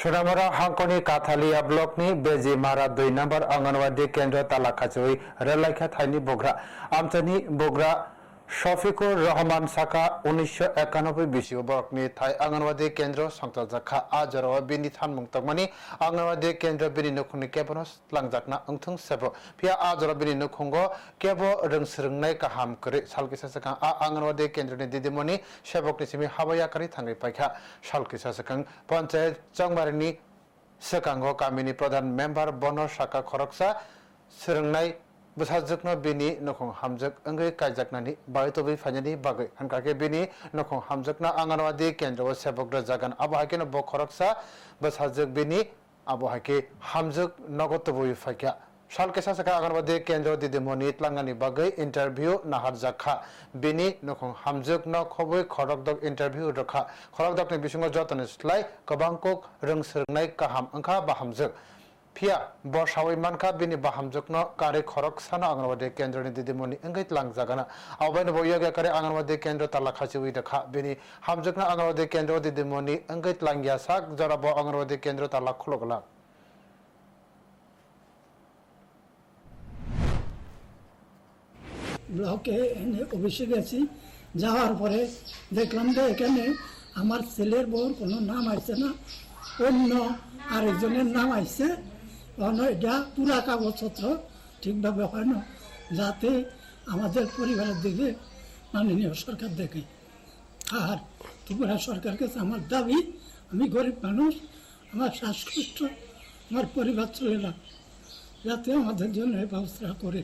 সোনামরা হাংকনি কাথালিয়া ব্লকনি বেজি মারা দুই নম্বর অঙ্গনওয়াড়ি কেন্দ্র তালাখাচুই রেলাইখা থাইনি বগ্রা। আমচানি বগ্রা শফিকুর রহমান সাকা উনিশশো একানব্বই বিশিও বরকনি থাই আঙ্গনবাদী কেন্দ্র সংসদ জাখা আজর বিনি থানমুং তকমানি আঙ্গনবাদী কেন্দ্র বিনি নখুনি কেবন লাংজাকনা ওংথুং সেব। ফিয়া আজর বিনি নখুঙ্গ কেব রংসরংনাই কাহাম করে সালকিসা সাকাং আ আঙ্গনবাদী কেন্দ্রনি দিদিমণি সেবকনি সিমি হাবায়াকারি থাঙ্গি পাইখা। সালকিসা সাকাং পঞ্চায়েত চংমারিনি সেকাঙ্গ কামিনি প্রধান মেম্বার বন শাখা খরকসা বুসাজকনো বিনি নখং হামজক অঙ্গে কাজকনানি বাইতবি ফাজানি বাগে হানকাকে বিনি নখং হামজকনা আঙ্গনওয়াদি কেন্দ্র সেবকরা জাগান আবহাকে বক খরকসা বুসাজক বিনি আবহাকে হামজক নগত বই ফাইকা সালকে সাসাকা আঙ্গনওয়াদি কেন্দ্র দিদিমনি ত্লাঙ্গানি বাগে ইন্টারভিউ নাহার জাখা বিনি নখং হামজক ন খবই খরকদক ইন্টারভিউ রখা খরকদকনি বিসঙ্গ যতনে স্লাই কবাংকক রং সরনাই কাহাম অঙ্কা বা হামজক ফিয়া বর্ষাওই মানখা বিনি বাহামজকন কারে খরক সানা আঙ্গনবাদী কেন্দ্র নি দিদি মনি এঙ্গাইত লাং জাগানা আবাইন বইয়াগা কারে আঙ্গনবাদী কেন্দ্র তালা খাচি উই দেখা বিনি হামজকন আঙ্গনবাদী কেন্দ্র দিদি মনি দিদিমনি এঙ্গাইত গিয়া সাক জরাব আঙ্গনবাদী কেন্দ্র তালা খুলগলা ব্লকে এনে অফিসে গেছি যাওয়ার পরে দেখলাম যে এখানে আমার ছেলের বউর কোনো নাম আসছে না অন্য আরেকজনের নাম আসছে কারণ এটা পুরা কাগজপত্র ঠিকভাবে হয় না, যাতে আমাদের পরিবারের দিকে মাননীয় সরকার দেখে। আর ত্রিপুরা সরকার কাছে আমার দাবি, আমি গরিব মানুষ, আমার শ্বাসকষ্ট, আমার পরিবার চলে না যাতে আমাদের জন্য ব্যবস্থা করে।